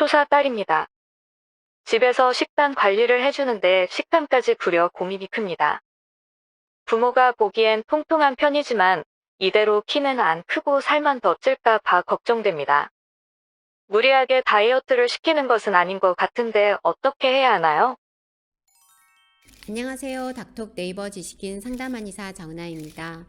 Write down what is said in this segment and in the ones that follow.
초사 딸입니다. 집에서 식단 관리를 해주는데 식탐까지 부려 고민이 큽니다. 부모가 보기엔 통통한 편이지만 이대로 키는 안 크고 살만 더 찔까 봐 걱정됩니다. 무리하게 다이어트를 시키는 것은 아닌 것 같은데 어떻게 해야 하나요? 안녕하세요. 닥톡 네이버 지식인 상담한의사 정나입니다.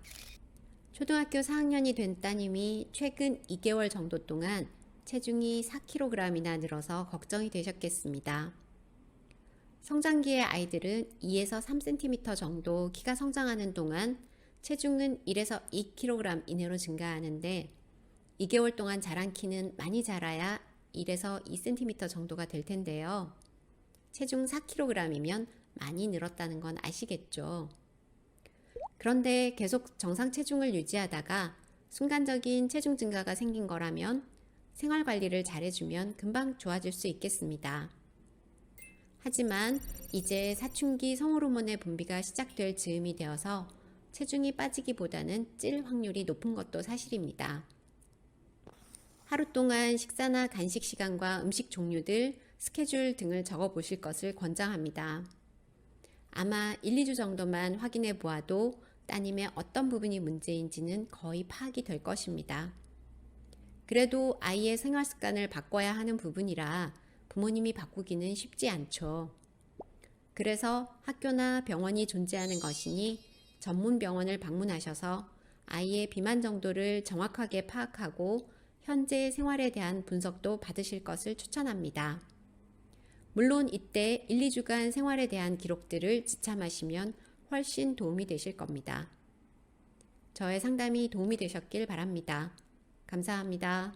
초등학교 4학년이 된 따님이 최근 2개월 정도 동안 체중이 4kg이나 늘어서 걱정이 되셨겠습니다. 성장기의 아이들은 2에서 3cm 정도 키가 성장하는 동안 체중은 1에서 2kg 이내로 증가하는데 2개월 동안 자란 키는 많이 자라야 1에서 2cm 정도가 될 텐데요. 체중 4kg이면 많이 늘었다는 건 아시겠죠? 그런데 계속 정상 체중을 유지하다가 순간적인 체중 증가가 생긴 거라면 생활 관리를 잘해주면 금방 좋아질 수 있겠습니다. 하지만 이제 사춘기 성호르몬의 분비가 시작될 즈음이 되어서 체중이 빠지기보다는 찔 확률이 높은 것도 사실입니다. 하루 동안 식사나 간식 시간과 음식 종류들, 스케줄 등을 적어 보실 것을 권장합니다. 아마 1, 2주 정도만 확인해 보아도 따님의 어떤 부분이 문제인지는 거의 파악이 될 것입니다. 그래도 아이의 생활 습관을 바꿔야 하는 부분이라 부모님이 바꾸기는 쉽지 않죠. 그래서 학교나 병원이 존재하는 것이니 전문 병원을 방문하셔서 아이의 비만 정도를 정확하게 파악하고 현재 생활에 대한 분석도 받으실 것을 추천합니다. 물론 이때 1, 2주간 생활에 대한 기록들을 지참하시면 훨씬 도움이 되실 겁니다. 저의 상담이 도움이 되셨길 바랍니다. 감사합니다.